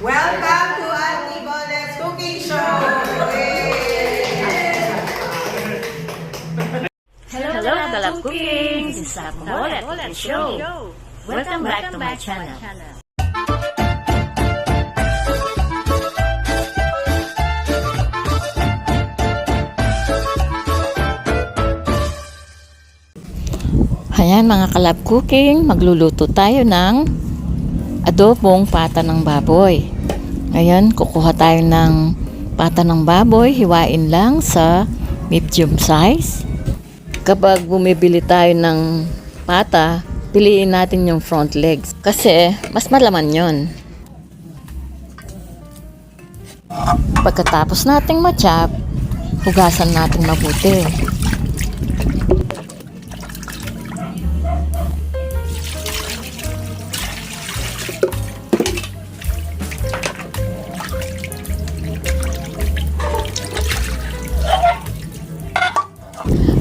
Welcome to Auntie Bonet's Cooking Show! Hello, Hello Galap Cooking! This is Molet, the show. Welcome back to my channel. Ayan mga kalab cooking, magluluto tayo ng adobong pata ng baboy. Ngayon, kukuha tayo ng pata ng baboy, hiwain lang sa medium size. Kapag bumibili tayo ng pata, piliin natin yung front legs kasi mas malaman yon. Pagkatapos nating machop, hugasan natin mabuti.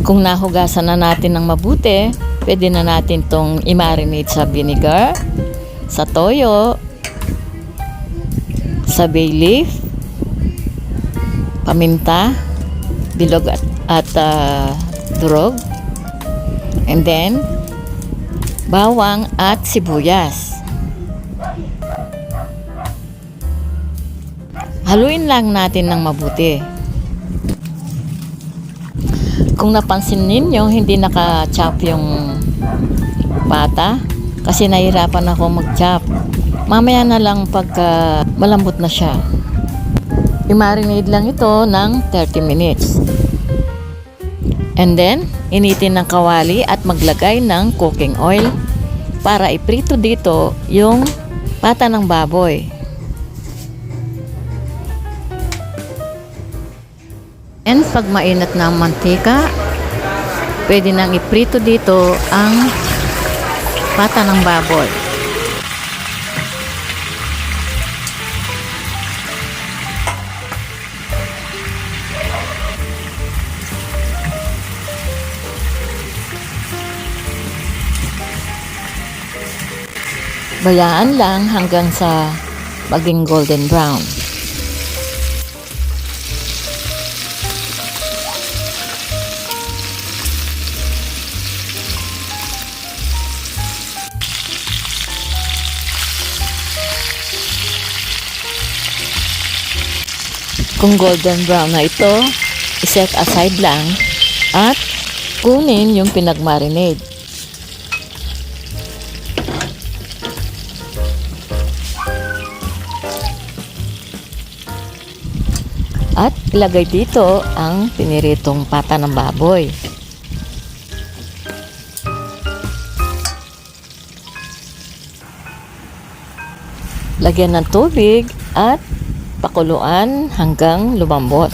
Kung nahugasan na natin ng mabuti, pwede na natin tong i-marinate sa vinegar, sa toyo, sa bay leaf, paminta, bilog at, at ah, durog, and then bawang at sibuyas. Haluin lang natin ng mabuti. Kung napansin ninyo, hindi naka-chop yung pata kasi nahirapan ako mag-chop. Mamaya na lang pagka malambot na siya. I-marinate lang ito ng 30 minutes. And then, initin ng kawali at maglagay ng cooking oil para iprito dito yung pata ng baboy. And pag mainat na ang mantika, pwede nang iprito dito ang pata ng baboy. Bayaan lang hanggang sa maging golden brown. Kung golden brown na ito, iset aside lang at kunin yung pinagmarinade. At ilagay dito ang piniritong pata ng baboy. Lagyan ng tubig at pakuluan hanggang lumambot.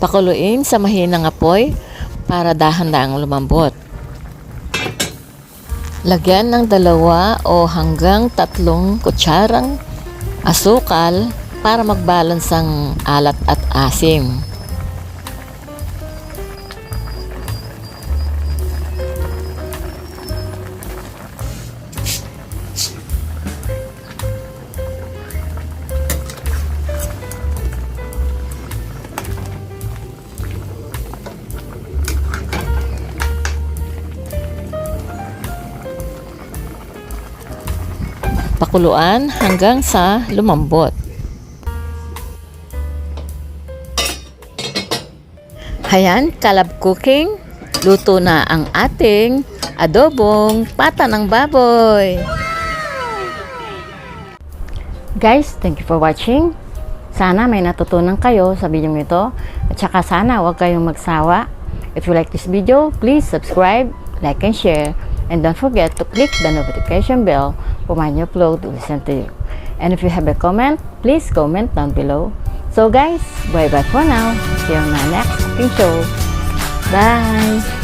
Pakuluin sa mahinang apoy para dahan-dahang lumambot. Lagyan ng dalawa o hanggang tatlong kutsarang asukal para magbalance ang alat at asim. Pakuluan hanggang sa lumambot. Hayan, kalab cooking. Luto na ang ating adobong pata ng baboy. Guys, thank you for watching. Sana may natutunan kayo sa video ito. At saka sana huwag kayong magsawa. If you like this video, please subscribe, like, and share. And don't forget to click the notification bell for my new upload to listen to you. And if you have a comment, please comment down below. So guys, bye-bye for now. See you on my next cooking show. Bye!